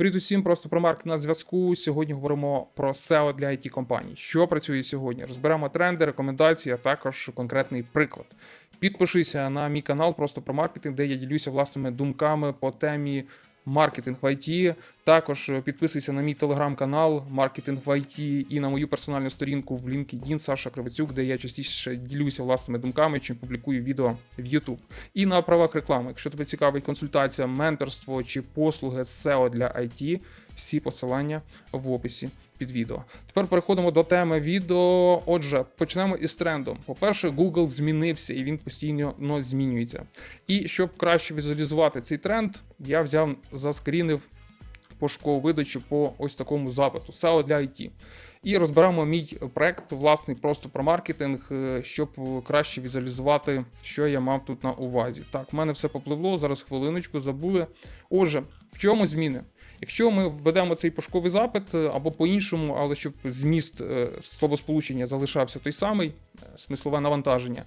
Привіт усім, просто про марк на зв'язку. Сьогодні говоримо про SEO для it компаній. Що працює сьогодні? Розберемо тренди, рекомендації, а також конкретний приклад. Підпишися на мій канал просто про маркетинг, де я ділюся власними думками по темі маркетинг в IT. Також підписуйся на мій телеграм-канал Маркетинг в IT і на мою персональну сторінку в LinkedIn Саша Кривицюк, де я частіше ділюся власними думками, чим публікую відео в YouTube. І на правах реклами. Якщо тебе цікавить консультація, менторство чи послуги SEO для IT, всі посилання в описі під відео. Тепер переходимо до теми відео. Отже, почнемо із трендом. По-перше, Google змінився і він постійно ну, змінюється. І щоб краще візуалізувати цей тренд, я взяв заскрінив пошукову видачу по ось такому запиту SEO для IT. І розберемо мій проект, власний просто про маркетинг, е, щоб краще візуалізувати, що я мав тут на увазі. Так, в мене все попливло, зараз хвилиночку забули. Отже, в чому зміни? Якщо ми введемо цей пошуковий запит е, або по-іншому, але щоб зміст е, словосполучення залишався той самий, е, смислове навантаження.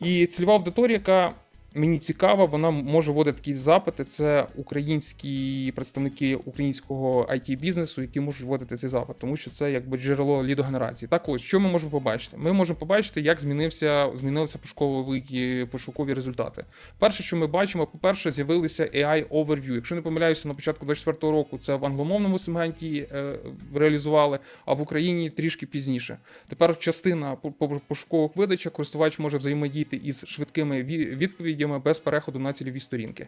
І цільова аудиторія, яка мені цікава, вона може вводити такі запити. Це українські представники українського it бізнесу, які можуть вводити цей запит, тому що це якби джерело лідогенерації. Так ось, що ми можемо побачити? Ми можемо побачити, як змінився, змінилися пошукові, пошукові результати. Перше, що ми бачимо, по-перше, з'явилися AI Overview. Якщо не помиляюся, на початку 24-го року це в англомовному сегменті е, реалізували, а в Україні трішки пізніше. Тепер частина по- по- пошукових видача користувач може взаємодіяти із швидкими ві- відповідями без переходу на цільові сторінки.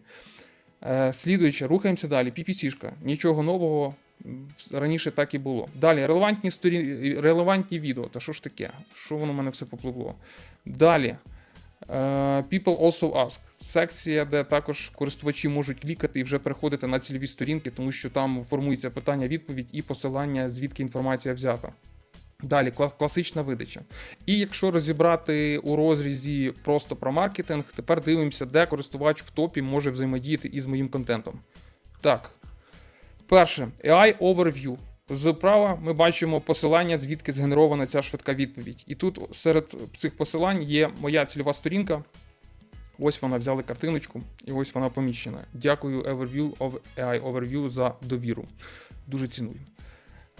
Е, Слідуючи, рухаємося далі. PPC-шка. Нічого нового раніше так і було. Далі, релевантні сторін... релевантні відео. Та що ж таке? Що воно в мене все попливло? Далі. е, People also ask. Секція, де також користувачі можуть клікати і вже переходити на цільові сторінки, тому що там формується питання-відповідь і посилання, звідки інформація взята. Далі класична видача. І якщо розібрати у розрізі просто про маркетинг, тепер дивимося, де користувач в топі може взаємодіяти із моїм контентом. Так. Перше, AI Overview. Зправа ми бачимо посилання, звідки згенерована ця швидка відповідь. І тут серед цих посилань є моя цільова сторінка. Ось вона взяли картиночку, і ось вона поміщена. Дякую Overview of AI Overview за довіру. Дуже ціную.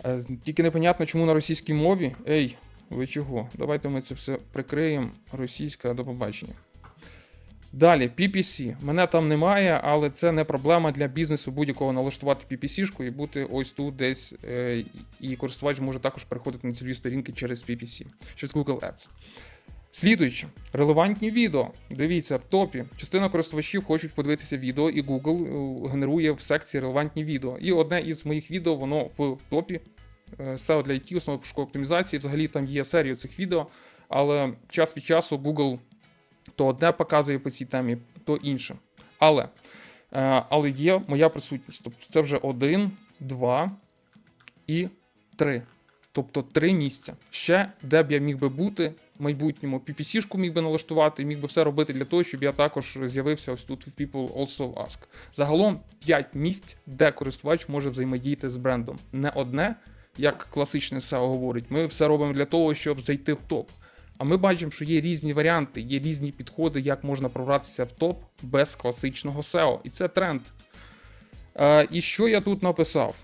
Е, Тільки непонятно, чому на російській мові. Ей, ви чого? Давайте ми це все прикриємо. Російська до побачення. Далі, PPC. Мене там немає, але це не проблема для бізнесу будь-якого налаштувати PPC-шку і бути ось тут десь. е, І користувач може також переходити на цільові сторінки через PPC, через Google Ads. Слідуючи, релевантні відео. Дивіться, в топі. Частина користувачів хочуть подивитися відео, і Google е, генерує в секції релевантні відео. І одне із моїх відео, воно в топі. Е, SEO для IT, основа пошукової оптимізації. Взагалі там є серія цих відео, але час від часу Google то одне показує по цій темі, то інше. Але, е, але є моя присутність. Тобто це вже один, два і три. Тобто три місця. Ще де б я міг би бути в майбутньому. PPC-шку міг би налаштувати, міг би все робити для того, щоб я також з'явився ось тут в People Also Ask. Загалом 5 місць, де користувач може взаємодіяти з брендом. Не одне, як класичне SEO говорить. Ми все робимо для того, щоб зайти в топ. А ми бачимо, що є різні варіанти, є різні підходи, як можна пробратися в топ без класичного SEO. І це тренд. Е, і що я тут написав?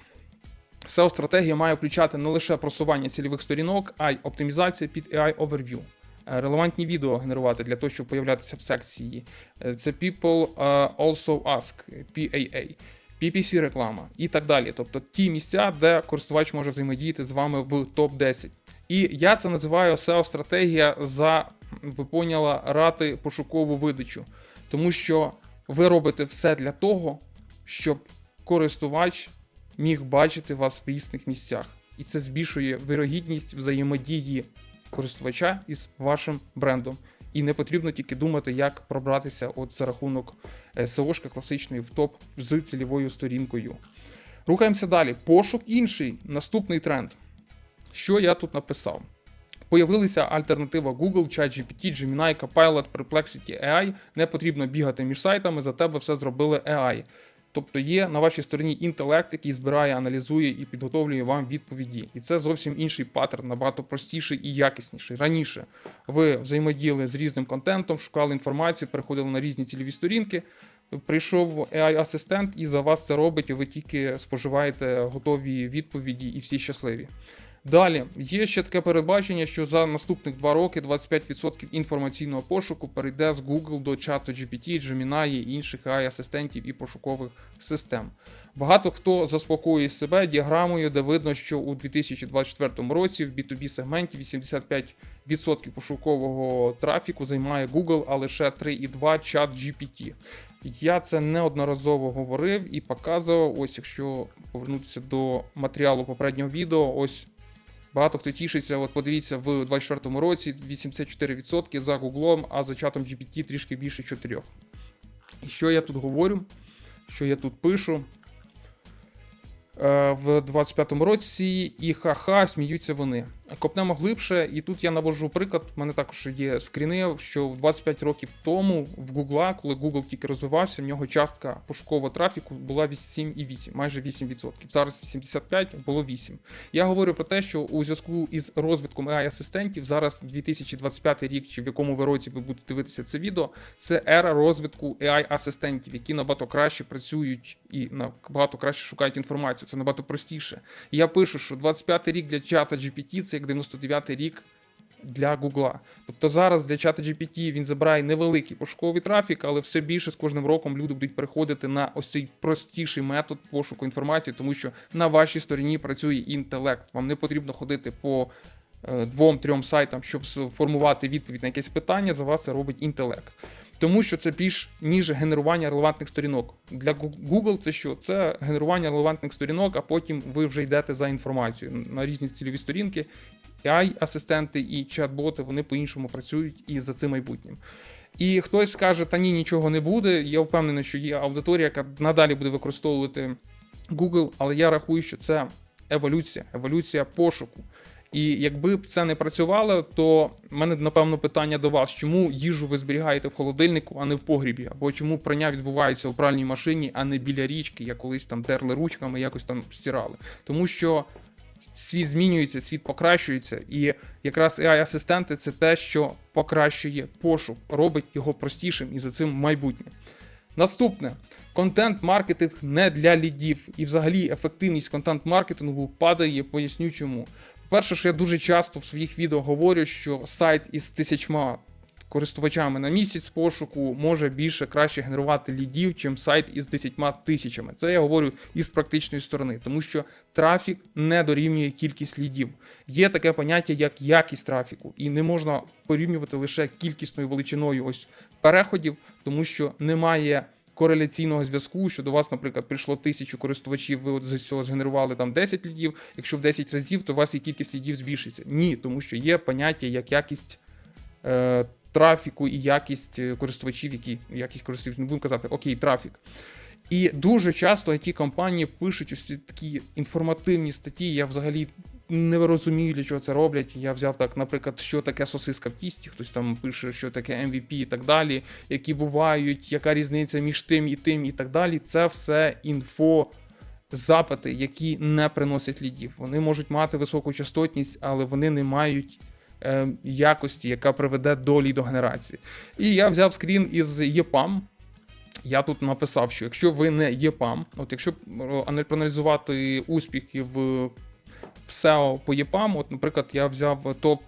SEO-стратегія має включати не лише просування цільових сторінок, а й оптимізація під AI Overview. Е, Релевантні відео генерувати для того, щоб появлятися в секції. Е, Це People е, Also Ask, PAA, PPC реклама і так далі. Тобто ті місця, де користувач може взаємодіяти з вами в топ-10. І я це називаю SEO-стратегія за, ви поняла, рати пошукову видачу. Тому що ви робите все для того, щоб користувач міг бачити вас в різних місцях. І це збільшує вирогідність взаємодії користувача із вашим брендом. І не потрібно тільки думати, як пробратися от за рахунок е, класичної в топ з цільовою сторінкою. Рухаємося далі. Пошук інший, наступний тренд. Що я тут написав? Появилися альтернатива Google, ChatGPT, Gemini, Copilot, Perplexity AI. Не потрібно бігати між сайтами, за тебе все зробили AI. Тобто є на вашій стороні інтелект, який збирає, аналізує і підготовлює вам відповіді. І це зовсім інший паттерн, набагато простіший і якісніший. Раніше ви взаємодіяли з різним контентом, шукали інформацію, переходили на різні цільові сторінки, Прийшов AI-асистент і за вас це робить, і ви тільки споживаєте готові відповіді і всі щасливі. Далі є ще таке передбачення, що за наступних два роки 25% інформаційного пошуку перейде з Google до чату GPT, Gemini і інших AI-асистентів і пошукових систем. Багато хто заспокоює себе діаграмою, де видно, що у 2024 році в B2B сегменті 85% пошукового трафіку займає Google, а лише 3,2 чат GPT. Я це неодноразово говорив і показував. Ось, якщо повернутися до матеріалу попереднього відео, ось багато хто тішиться. От подивіться, в 2024 році 84% за Гуглом, а за чатом GPT трішки більше 4%. І що я тут говорю? Що я тут пишу? Е, В 25-му році і ха-ха, сміються вони. Копнемо глибше, і тут я навожу приклад. У мене також є скріни, що 25 років тому в Google, коли Google тільки розвивався, в нього частка пошукового трафіку була 8,8, майже 8%. Зараз 85, було 8. Я говорю про те, що у зв'язку із розвитком AI-асистентів зараз 2025 рік, чи в якому ви році ви будете дивитися це відео, це ера розвитку AI-асистентів, які набагато краще працюють і набагато краще шукають інформацію. Це набагато простіше. Я пишу, що 25 рік для чата GPT це як 99 рік для Гугла. Тобто зараз для чата GPT він забирає невеликий пошуковий трафік, але все більше з кожним роком люди будуть переходити на ось цей простіший метод пошуку інформації, тому що на вашій стороні працює інтелект. Вам не потрібно ходити по е, двом-трьом сайтам, щоб сформувати відповідь на якесь питання. За вас це робить інтелект. Тому що це більш ніж генерування релевантних сторінок. Для Google це що? Це генерування релевантних сторінок, а потім ви вже йдете за інформацією на різні цільові сторінки. AI-асистенти і чат-боти вони по-іншому працюють і за цим майбутнім. І хтось скаже, та ні, нічого не буде. Я впевнений, що є аудиторія, яка надалі буде використовувати Google, але я рахую, що це еволюція, еволюція пошуку. І якби б це не працювало, то в мене напевно питання до вас: чому їжу ви зберігаєте в холодильнику, а не в погрібі? Або чому прання відбувається у пральній машині, а не біля річки, як колись там терли ручками, якось там стирали? Тому що світ змінюється, світ покращується, і якраз AI-асистенти це те, що покращує пошук, робить його простішим і за цим майбутнє. Наступне контент-маркетинг не для лідів, і взагалі ефективність контент-маркетингу падає. Поясню чому. Перше, що я дуже часто в своїх відео говорю, що сайт із тисячма користувачами на місяць пошуку може більше краще генерувати лідів, чим сайт із 10 тисячами. Це я говорю із практичної сторони, тому що трафік не дорівнює кількість лідів. Є таке поняття, як якість трафіку, і не можна порівнювати лише кількісною величиною ось переходів, тому що немає. Кореляційного зв'язку, що до вас, наприклад, прийшло тисячу користувачів, ви от з цього згенерували там 10 лідів. Якщо в 10 разів, то у вас і кількість лідів збільшиться. Ні, тому що є поняття як якість е, трафіку і якість е, користувачів, які якість користувачів, не будемо казати, окей, трафік. І дуже часто ті компанії пишуть ось такі інформативні статті. Я взагалі не розумію, для чого це роблять. Я взяв так, наприклад, що таке сосиска в тісті, хтось там пише, що таке MVP і так далі, які бувають, яка різниця між тим і тим, і так далі. Це все інфо. Запити, які не приносять лідів. Вони можуть мати високу частотність, але вони не мають е, якості, яка приведе до лідогенерації. І я взяв скрін із EPAM. Я тут написав, що якщо ви не EPAM, от якщо проаналізувати успіхи в SEO по EPAM, от, наприклад, я взяв топ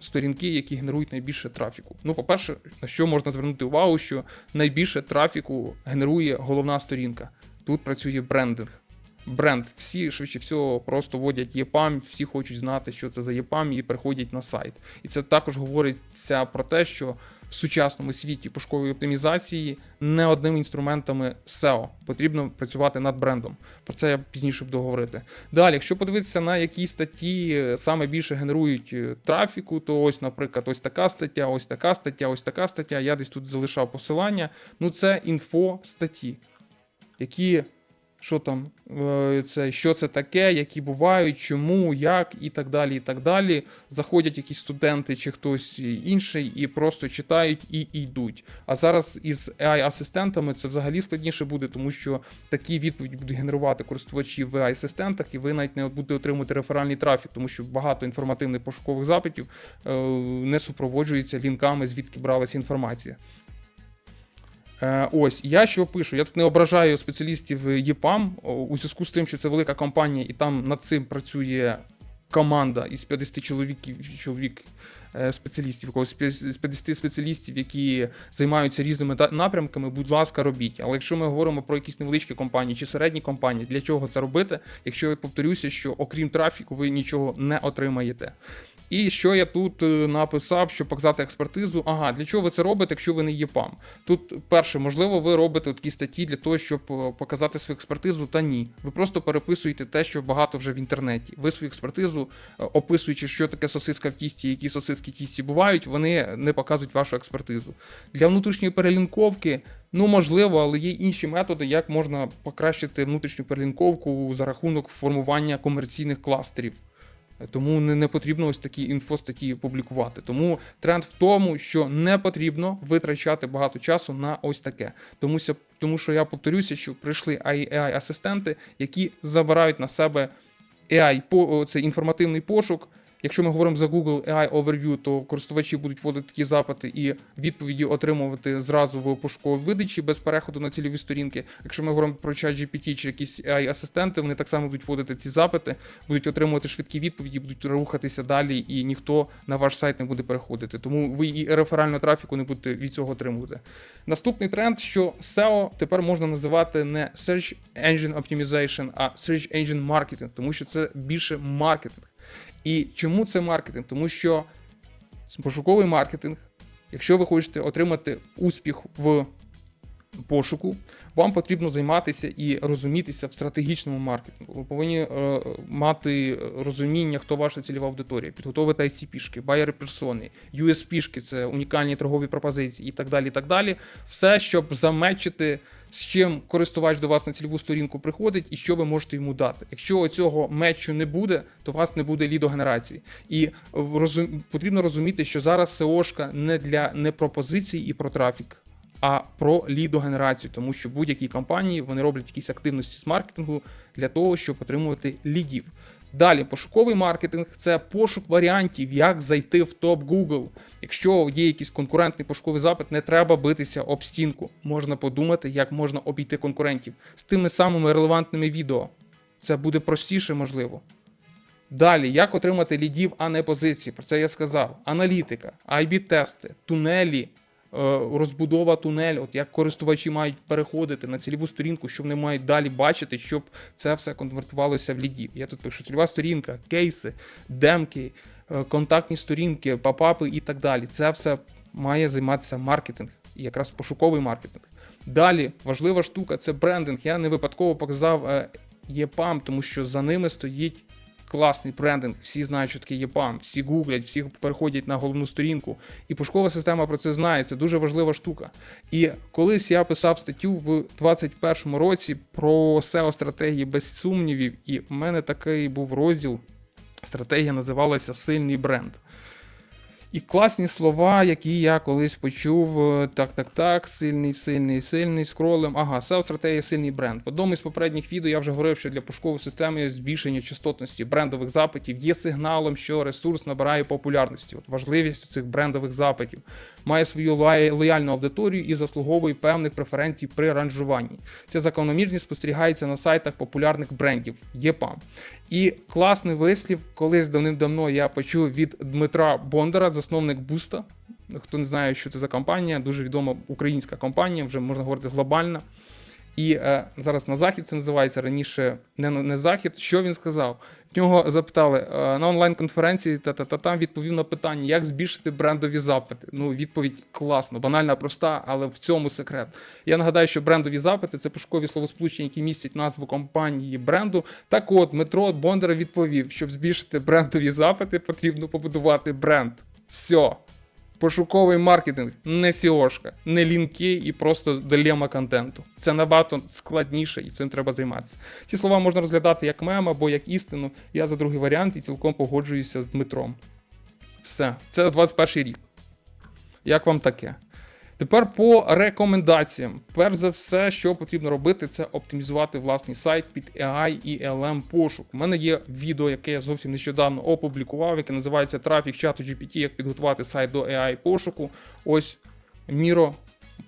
сторінки, які генерують найбільше трафіку. Ну, по-перше, на що можна звернути увагу, що найбільше трафіку генерує головна сторінка. Тут працює брендинг. Бренд. Всі швидше всього просто вводять EPAM, всі хочуть знати, що це за EPAM, і приходять на сайт. І це також говориться про те, що в сучасному світі пошукової оптимізації не одними інструментами SEO потрібно працювати над брендом. Про це я пізніше буду говорити. Далі, якщо подивитися на які статті саме більше генерують трафіку, то ось, наприклад, ось така стаття, ось така стаття, ось така стаття. Я десь тут залишав посилання. Ну, це інфо статті, які що там, е, це, що це таке, які бувають, чому, як і так далі. і так далі. Заходять якісь студенти чи хтось інший і просто читають і йдуть. А зараз із AI-асистентами це взагалі складніше буде, тому що такі відповіді будуть генерувати користувачі в AI-асистентах, і ви навіть не будете отримувати реферальний трафік, тому що багато інформативних пошукових запитів е, не супроводжується лінками, звідки бралася інформація. Е, ось я що пишу. Я тут не ображаю спеціалістів ЄПАМ у зв'язку з тим, що це велика компанія, і там над цим працює команда із 50 чоловіків чоловік. е, Спеціалістів, з 50 спеціалістів, які займаються різними напрямками, будь ласка, робіть. Але якщо ми говоримо про якісь невеличкі компанії чи середні компанії, для чого це робити? Якщо я повторюся, що окрім трафіку, ви нічого не отримаєте. І що я тут е, написав, щоб показати експертизу. Ага, для чого ви це робите, якщо ви не є ПАМ? Тут перше, можливо, ви робите такі статті для того, щоб е, показати свою експертизу, та ні. Ви просто переписуєте те, що багато вже в інтернеті. Ви свою експертизу, е, описуючи, що таке сосиска в тісті, які сосиски в тісті бувають, вони не показують вашу експертизу. Для внутрішньої перелінковки. Ну, можливо, але є інші методи, як можна покращити внутрішню перелінковку за рахунок формування комерційних кластерів. Тому не, потрібно ось такі інфостатті публікувати. Тому тренд в тому, що не потрібно витрачати багато часу на ось таке. Тому, тому що я повторюся, що прийшли AI асистенти, які забирають на себе AI, це інформативний пошук. Якщо ми говоримо за Google AI Overview, то користувачі будуть вводити такі запити і відповіді отримувати зразу в пошуковій видачі без переходу на цільові сторінки. Якщо ми говоримо про ChatGPT чи якісь AI асистенти, вони так само будуть вводити ці запити, будуть отримувати швидкі відповіді, будуть рухатися далі, і ніхто на ваш сайт не буде переходити. Тому ви і реферального трафіку не будете від цього отримувати. Наступний тренд, що SEO тепер можна називати не Search Engine Optimization, а Search Engine Marketing, тому що це більше маркетинг. І чому це маркетинг? Тому що пошуковий маркетинг, якщо ви хочете отримати успіх в пошуку, вам потрібно займатися і розумітися в стратегічному маркетингу. Ви повинні е, мати розуміння, хто ваша цільова аудиторія, підготовити ICP-шки, байери персони, USP-шки, це унікальні торгові пропозиції і так далі. і так далі. Все, щоб замечити, з чим користувач до вас на цільову сторінку приходить і що ви можете йому дати. Якщо цього мечу не буде, то у вас не буде лідогенерації. І розум... потрібно розуміти, що зараз SEO-шка не для не пропозицій і про трафік а про лідогенерацію, тому що будь-які компанії вони роблять якісь активності з маркетингу для того, щоб отримувати лідів. Далі, пошуковий маркетинг це пошук варіантів, як зайти в топ Google. Якщо є якийсь конкурентний пошуковий запит, не треба битися об стінку. Можна подумати, як можна обійти конкурентів з тими самими релевантними відео. Це буде простіше, можливо. Далі, як отримати лідів, а не позиції. Про це я сказав. Аналітика, IB-тести, тунелі, розбудова тунель, от як користувачі мають переходити на цільову сторінку, що вони мають далі бачити, щоб це все конвертувалося в лідів. Я тут пишу цільова сторінка, кейси, демки, е, контактні сторінки, попапи і так далі. Це все має займатися маркетинг, якраз пошуковий маркетинг. Далі важлива штука це брендинг. Я не випадково показав е, ЄПАМ, тому що за ними стоїть класний брендинг. Всі знають, що таке ЄПАМ, всі гуглять, всі переходять на головну сторінку. І пошкова система про це знає. Це дуже важлива штука. І колись я писав статтю в 2021 році про SEO стратегії без сумнівів, і в мене такий був розділ. Стратегія називалася Сильний бренд. І класні слова, які я колись почув. е, Так, так, так, сильний, сильний, сильний, скролем. Ага, SEO стратегія сильний бренд. В одному із попередніх відео я вже говорив, що для пошукової системи збільшення частотності брендових запитів є сигналом, що ресурс набирає популярності. От важливість цих брендових запитів має свою лояльну аудиторію і заслуговує певних преференцій при ранжуванні. Ця закономірність спостерігається на сайтах популярних брендів ЄПАМ. І класний вислів, колись давним-давно я почув від Дмитра Бондара, засновник Буста. Хто не знає, що це за компанія, дуже відома українська компанія, вже можна говорити глобальна. І е, зараз на захід це називається раніше не, не захід. Що він сказав? Нього запитали е, на онлайн-конференції та та та там відповів на питання, як збільшити брендові запити. Ну, відповідь класна, банальна, проста, але в цьому секрет. Я нагадаю, що брендові запити це пошукові словосполучення, які містять назву компанії бренду. Так от Дмитро Бондар відповів, щоб збільшити брендові запити, потрібно побудувати бренд. Все. Пошуковий маркетинг не сіошка, не лінки і просто дилема контенту. Це набагато складніше і цим треба займатися. Ці слова можна розглядати як мем або як істину. Я за другий варіант і цілком погоджуюся з Дмитром. Все, це 21 рік. Як вам таке? Тепер по рекомендаціям. Перш за все, що потрібно робити, це оптимізувати власний сайт під AI і LM пошук. У мене є відео, яке я зовсім нещодавно опублікував, яке називається Трафік чату GPT, як підготувати сайт до AI пошуку. Ось Міро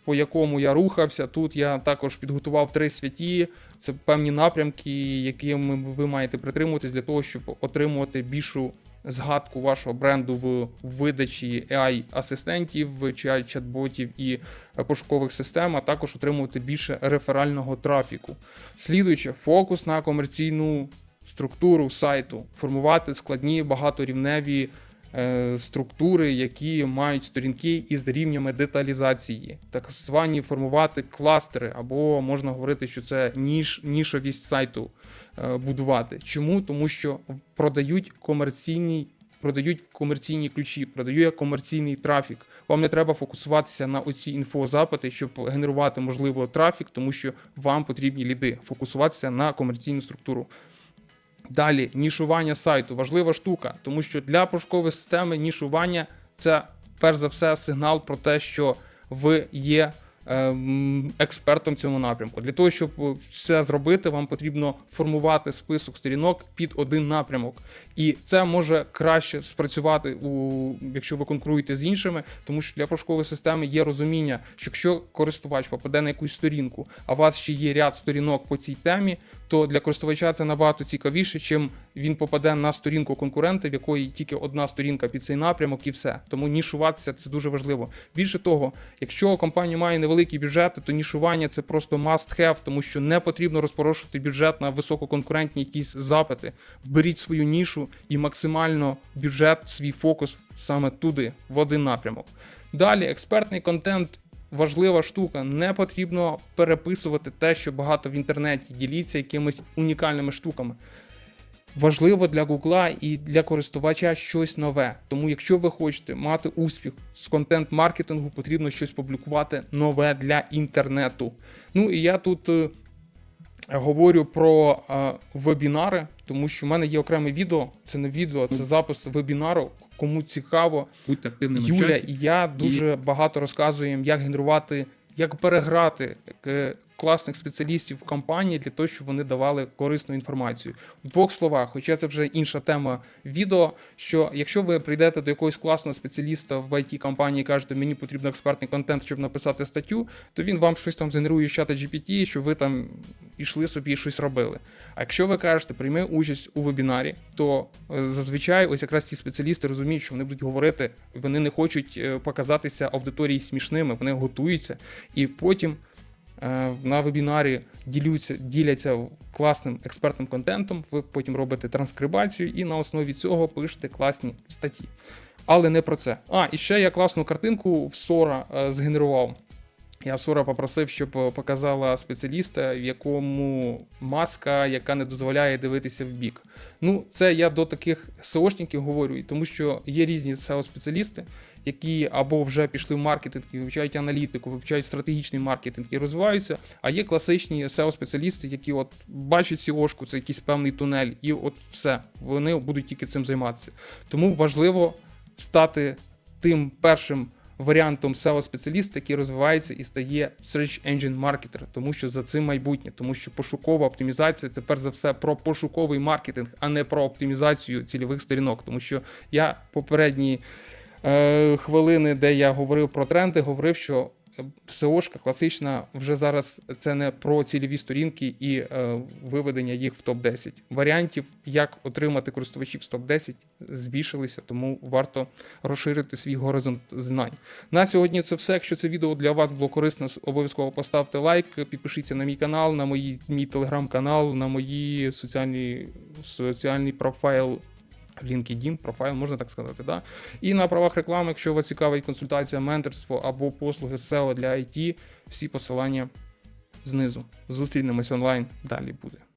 по якому я рухався. Тут я також підготував три святі. Це певні напрямки, якими ви маєте притримуватись для того, щоб отримувати більшу згадку вашого бренду в видачі AI-асистентів, чи чат-ботів і е, пошукових систем, а також отримувати більше реферального трафіку. Слідуюче, фокус на комерційну структуру сайту, формувати складні багаторівневі структури, які мають сторінки із рівнями деталізації, так звані формувати кластери, або можна говорити, що це ніш, нішовість сайту е, будувати. Чому? Тому що продають комерційні. Продають комерційні ключі, продає комерційний трафік. Вам не треба фокусуватися на оці інфозапити, щоб генерувати можливо трафік, тому що вам потрібні ліди. Фокусуватися на комерційну структуру. Далі, нішування сайту важлива штука, тому що для пошукової системи нішування це перш за все сигнал про те, що ви є ем, експертом в цьому напрямку. Для того, щоб все зробити, вам потрібно формувати список сторінок під один напрямок. І це може краще спрацювати, у, якщо ви конкуруєте з іншими, тому що для пошукової системи є розуміння, що якщо користувач попаде на якусь сторінку, а у вас ще є ряд сторінок по цій темі, то для користувача це набагато цікавіше, чим він попаде на сторінку конкурента, в якої тільки одна сторінка під цей напрямок, і все. Тому нішуватися це дуже важливо. Більше того, якщо компанія має невеликі бюджети, то нішування це просто must have, тому що не потрібно розпорошувати бюджет на висококонкурентні якісь запити. Беріть свою нішу і максимально бюджет, свій фокус саме туди, в один напрямок. Далі експертний контент важлива штука. Не потрібно переписувати те, що багато в інтернеті діліться якимись унікальними штуками. Важливо для Гугла і для користувача щось нове. Тому, якщо ви хочете мати успіх з контент-маркетингу, потрібно щось публікувати нове для інтернету. Ну і я тут е, говорю про е, вебінари, тому що в мене є окреме відео. Це не відео, це запис вебінару. Кому цікаво, Будьте активними Юля і я дуже багато розказуємо, як генерувати, як переграти е, класних спеціалістів в компанії для того, щоб вони давали корисну інформацію. В двох словах, хоча це вже інша тема відео. Що якщо ви прийдете до якогось класного спеціаліста в it компанії і кажете, мені потрібен експертний контент, щоб написати статтю, то він вам щось там згенерує з чата GPT, щоб ви там ішли собі щось робили. А якщо ви кажете, прийми участь у вебінарі, то е, зазвичай ось якраз ці спеціалісти розуміють, що вони будуть говорити, вони не хочуть е, показатися аудиторії смішними, вони готуються і потім е, на вебінарі ділються, діляться класним експертним контентом. Ви потім робите транскрибацію і на основі цього пишете класні статті. Але не про це. А, і ще я класну картинку в Сора згенерував. Я Сора попросив, щоб е, показала спеціаліста, в якому маска, яка не дозволяє дивитися в бік. Ну, це я до таких SEOшників говорю, тому що є різні SEO-спеціалісти, які або вже пішли в маркетинг і вивчають аналітику, вивчають стратегічний маркетинг і розвиваються. А є класичні SEO-спеціалісти, які от бачать SEO-шку, це якийсь певний тунель, і от все, вони будуть тільки цим займатися. Тому важливо стати тим першим варіантом SEO-спеціаліста, який розвивається і стає Search Engine Marketer, тому що за цим майбутнє, тому що пошукова оптимізація це перш за все про пошуковий маркетинг, а не про оптимізацію цільових сторінок. Тому що я попередні е, хвилини, де я говорив про тренди, говорив, що SEO-шка класична вже зараз це не про цільові сторінки і е, виведення їх в топ-10. Варіантів, як отримати користувачів з топ-10, збільшилися, тому варто розширити свій горизонт знань. На сьогодні це все. Якщо це відео для вас було корисно, обов'язково поставте лайк, підпишіться на мій канал, на мої, мій телеграм-канал, на мої соціальні соціальний профайл. LinkedIn, профайл, можна так сказати, да? І на правах реклами, якщо вас цікавить консультація, менторство або послуги SEO для IT, всі посилання знизу. Зустрінемось онлайн, далі буде.